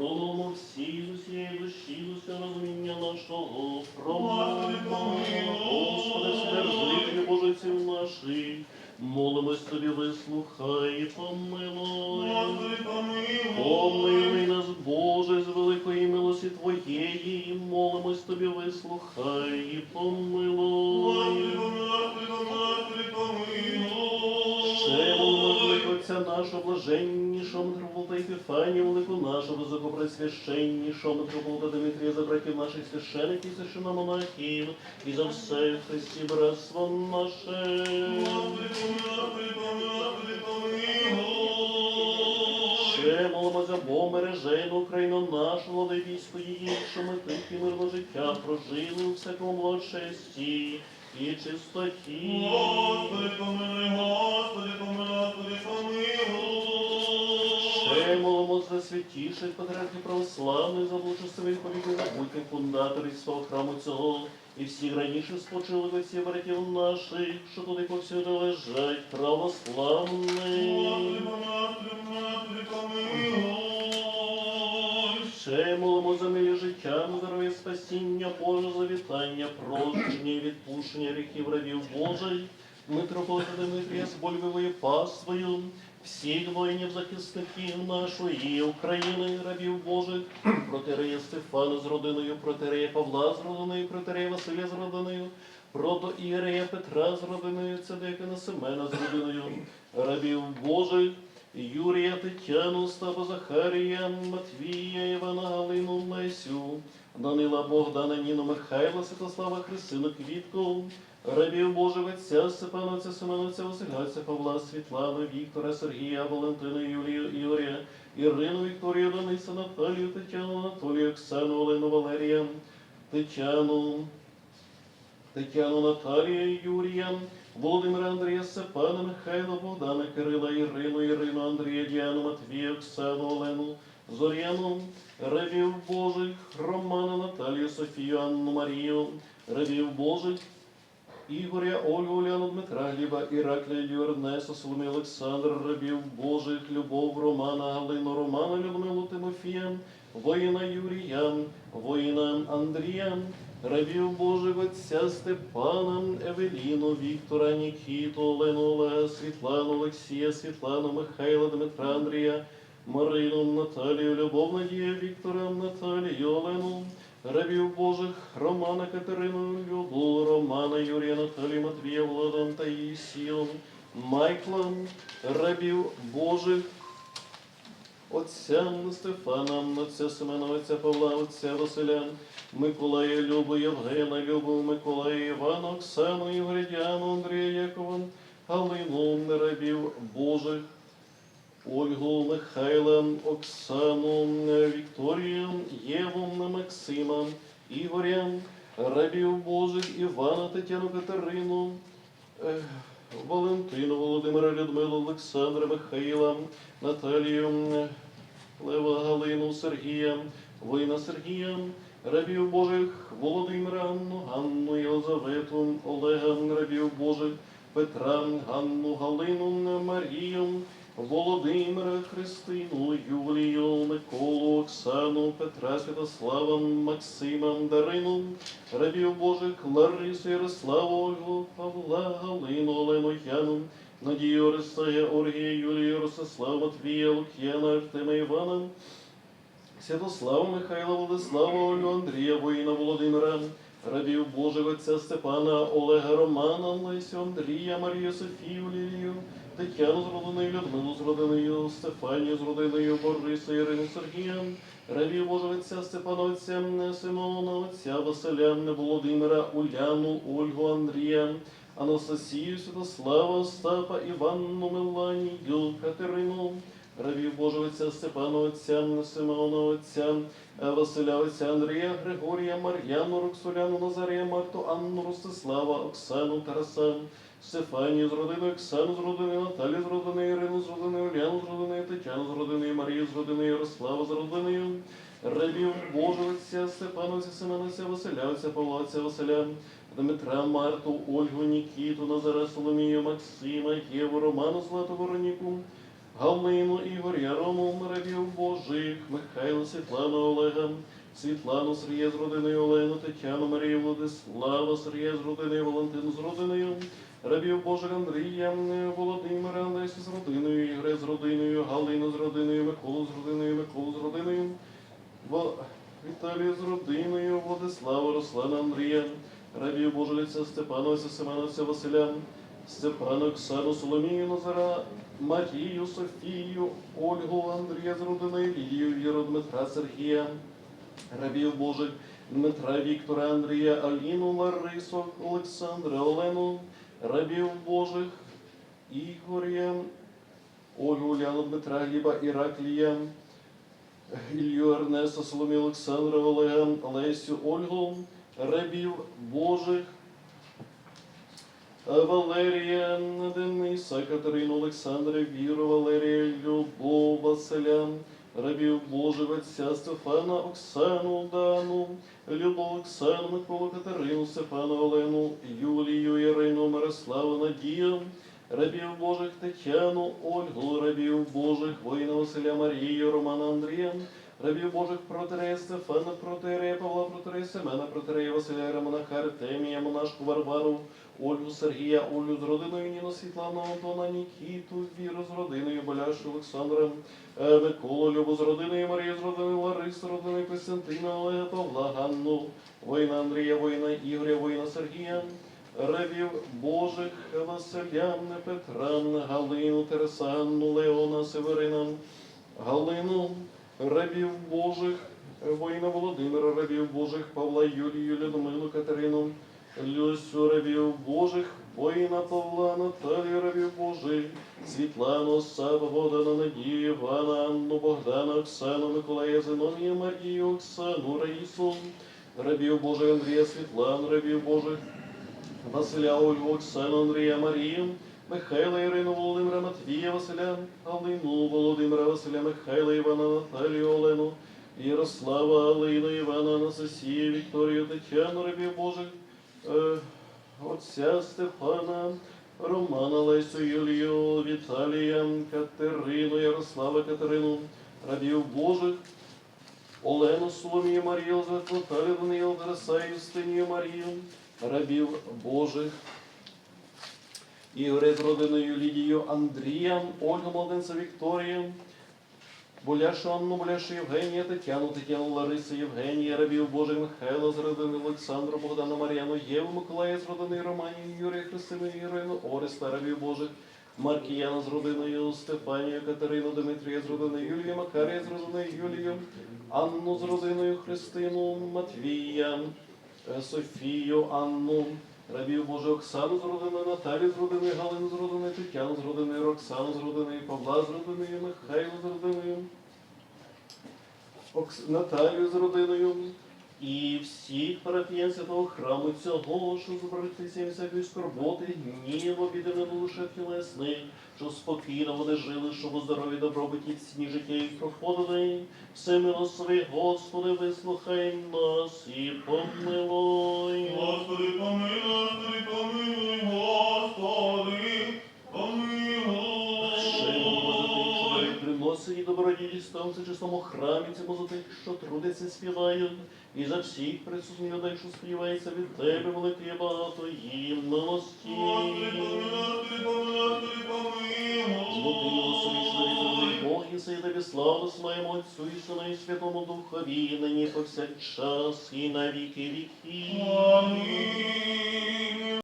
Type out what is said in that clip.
Пролому всі з усієї душі, з усього розуміння нашого. Промовимо, помилуй. Господи, вседержителю Божиців наших, молимось тобі, вислухай, і помилуй. Помилуй. Нас, Боже, з великої милості Твоєї, молимось тобі, вислухай і помилуй. Помилуй, помилуй. Нашого блаженнішого митрополита Епіфанія, велику нашого високопресвященнішого митрополита Дмитрія, за братів наших священиків, священомонахів, і за все в Христі братство наше. Ще молимо за Бог мережейну Україну нашу, влади військо її, що ми тихе мирне життя прожили у всякому благочесті і чистоті. Господи, помилуй, Господи, помилуй, Господи, помилуй. Ще молимо за святіших патріархів православних, за благочестивих повіків забутніх фундаторів свого храму цього, і всіх раніше спочилих отців братів наших, що туди повсюди лежать православних. Господи, помилуй, Господи, помилуй. Ще молимо за милі життя, здоров'я, спасіння, Боже, завітання, прощення відпущення гріхів рабів Божих, митрополита Дмитрія з Больвовою паствою, всіх воїнів захисників нашої України, рабів Божих, протерея Стефана з родиною, протерея Павла з родиною, протерея Василя з родиною, прото Іерея Петра з родиною, Цедекина Семена з родиною, рабів Божих, Юрія, Тетяну, Остапа Захарія, Матвія, Івана, Галину, Лесю, Данила, Богдана, Ніну, Михайла, Святослава, Христину, Квітку, рабів Степана, Отця, Семена, Отця, Павла, Світлану, Віктора, Сергія, Валентину, Юлію, Ігоря, Ірину, Вікторію, Дениса, Наталію, Тетяну, Анатолію, Оксану, Олену, Валерія, Тетяну, Тетяну Наталію, Юрія, Володимира Андрія Степана, Михайла, Богдана, Кирила, Ірину, Ірину, Андрія, Діану, Матвія, Оксану, Олену, Зоряну, рабів Божих, Романа, Наталію, Софію, Анну, Марію, рабів Божих, Ігоря, Ольгу, Уляну, Дмитра, Гліба, Іракля, Ілью, Ернеса, Соломі, Олександр, рабів Божих, Любов, Романа, Галину, Романа, Людмилу, Тимофія, воїна Юрія, воїна Андрія, рабів Божих Отця Степана, Евеліну, Віктора, Нікіту, Олену, Олега, Світлану, Олексія, Світлану, Михайла, Дмитра, Андрія, Марину, Наталію, Любов, Надію, Віктора, Наталію, Олену, рабів Божих, Романа, Катерину, Любу, Романа, Юрія, Наталію, Матвія, Владом, Таїсію, Майкла, рабів Божих, Отця Стефана, отця Семена, отця Павла, отця Василя, Миколая, Любу, Євгена, Любу, Миколая, Івана, Оксану, Євгедяну, Андрія, Якова, Галину, рабів Божих, Ольгу, Михайла, Оксану, Вікторію, Єву, Максима, Ігоря, рабів Божих, Івана, Тетяну, Катерину, Валентину, Володимира, Людмилу, Олександра, Михаїла, Наталію, Лева, Галину, Сергія, воїна Сергія, рабів Божих, Володимира, Ганну, Єлизавету, Олега, рабів Божих, Петра, Ганну, Галину, Марію, Володимира, Христину, Юлію, Миколу, Оксану, Петра, Святослава, Максима, Дарину, рабів Божих, Ларису, Ярославу, Павла, Галину, Олену, Яну, Надію, Орисая, Оргія, Юлію, Ростислава, Матвія, Лук'яна, Артема, Івана, Святослава, Михайла, Владислава, Олю, Андрія, воїна Володимира, рабів Божих Отця Степана, Олега Романа, Лесю, Андрія, Марію, Софію, Лілію, Тетяну з родиною, Людмилу з родиною, Стефанію з родиною, Бориса, Ірину, Сергія, рабів Божих Отця Степана, Отця Симона, Отця Василя, Володимира, Уляну, Ольгу, Андрія, Анастасію, Святослава, Остапа, Іванну, Меланію, Катерину, рабів Божого Отця Степана, Отця Симона, Отця Василя, Отця Андрія, Григорія, Мар'яну, Роксоляну, Назарія, Марту, Анну, Ростислава, Оксану, Тараса, Стефанію з родиною, Оксану з родиною, Наталію з родиною, Ірину з родиною, Уляну з родиною, Тетяну з родиною, Марію з родиною, Ярослава з родиною, рабів Божого Отця Степана, Отця Семена, Отця Василя, Василя, Дмитра, Марту, Ольгу, Нікіту, Назара, Соломію, Максима, Єву, Роману, Злату, Вероніку, Галину Ігоря, Рому рабів Божих, Михайла Світлану Олега, Світлану Сергія з родиною Олену, Тетяну Марію Владислава, Сергія з родиною, Валентину з родиною, рабів Божих Андрія, Володимира, Лесю з родиною, Ігоря з родиною, Галину з родиною, Миколу з родиною, Миколу з родиною, Віталію з родиною, Владислава, Руслана, Андрія, рабів Божих лиця Степановця, Семеновця, Василя, Степана, Оксану, Соломію, Назара, Марію, Софію, Ольгу, Андрія з родиною, Лідію, Віру, Дмитра, Сергія, рабів Божих, Дмитра, Віктора, Андрія, Аліну, Ларису, Олександра, Олену, рабів Божих, Ігоря, Ольгу, Уляну, Дмитра, Гліба, Іраклія, Ілью, Ернеста, Соломію, Олександра, Олега, Лесю, Ольгу, рабів Божих, Валерія, Дениса, Катерину, Олександра, Віру, Валерія, Любов, Василя, рабів Божих, отця Стефана, Оксану, Дану, Любов, Оксану, Миколу, Катерину, Стефана, Олену, Юлію, Ірину, Мирославу, Надію, рабів Божих, Тетяну, Ольгу, рабів Божих, воїна Василя, Марію, Романа, Андрія, рабів Божих, протерея Стефана, протерея Павла, протерея Семена, протерея Василя, Романа, Артемія, монашку Варвару, Ольгу Сергія, Олю з родиною Ніну Світлану, Антона, Нікіту, Віру з родиною, Боляшу Олександра, е, Миколу, Любу з родиною, Марію з родиною, Ларису, з родиною Костянтина, Олега, Павла, Ганну, воїна Андрія, воїна Ігоря, воїна Сергія, рабів Божих, Василян, Петра, Галину, Тересанну, Леона, Северина, Галину, рабів Божих, воїна Володимира, рабів Божих, Павла, Юлію, Людмилу, Катерину, Люсю рабів Божих, воїна Павла, Наталію рабів Божих, Світлану, Саба, Богдана, Надію, Івана, Анну, Богдана, Оксану, Миколая, Зиновія, Марію, Оксану, Раїсу, рабів Божих, Андрія, Світлану, рабів Божих, Василя, Ольгу, Оксану, Андрія, Марію, Михайла, Ірину, Володимира, Матвія, Василя, Галину, Володимира, Василя, Михайла, Івана, Наталію, Олену, Ярослава, Алину, Івана, Анастасію, Вікторію, Тетяну, рабів Божих, е, отця Стефана, Романа, Лесю, Юлію, Віталія, Катерину, Ярослава, Катерину, рабів Божих, Олену, Соломію, Марію, Наталію, Даниїл, Тараса, Юстинію, Марію, рабів Божих, Ігоря з родиною Лідію, Андрія, Ольгу, Младенця, Вікторію, Боляшу Анну, Боляшу Євгенія, Тетяну, Тетяну, Ларису, Євгенія, рабів Божих, Михайла з родини Олександру, Богдана, Мар'яну, Єву, Миколая з родини Романію, Юрія, Христину, Ірину, Ореста, рабів Божих, Маркіяна з родиною Стефанію, Катерину, Дмитрія з родиною Юлію, Макарія з родиною Юлію, Анну з родиною Христину, Матвія, Софію, Анну, рабів Божих, Оксану з родиною, Наталію з родиною, Галину з родиною, Тетяну з родиною, Роксану з родиною, Павла з родиною, Михайло з родиною, Окс... Наталію з родиною і всіх парафіян святого храму цього, що збратися всякої скорботи, гніву, біди не лише тілесний, що спокійно вони жили, щоб у здорові добробуті всі життя їх проходили. Все милосовий, Господи, вислухай нас і помилуй. Храмі цьому за тих, що трудиться, співають, і за всіх присутніх людей, що співається від тебе, велике багато їм милості. Злотий милосовічний помилуй. Бог і сей тобі славу своєму Отцю і Сину і Святому Духові, нині повсякчас і на віки. Амінь.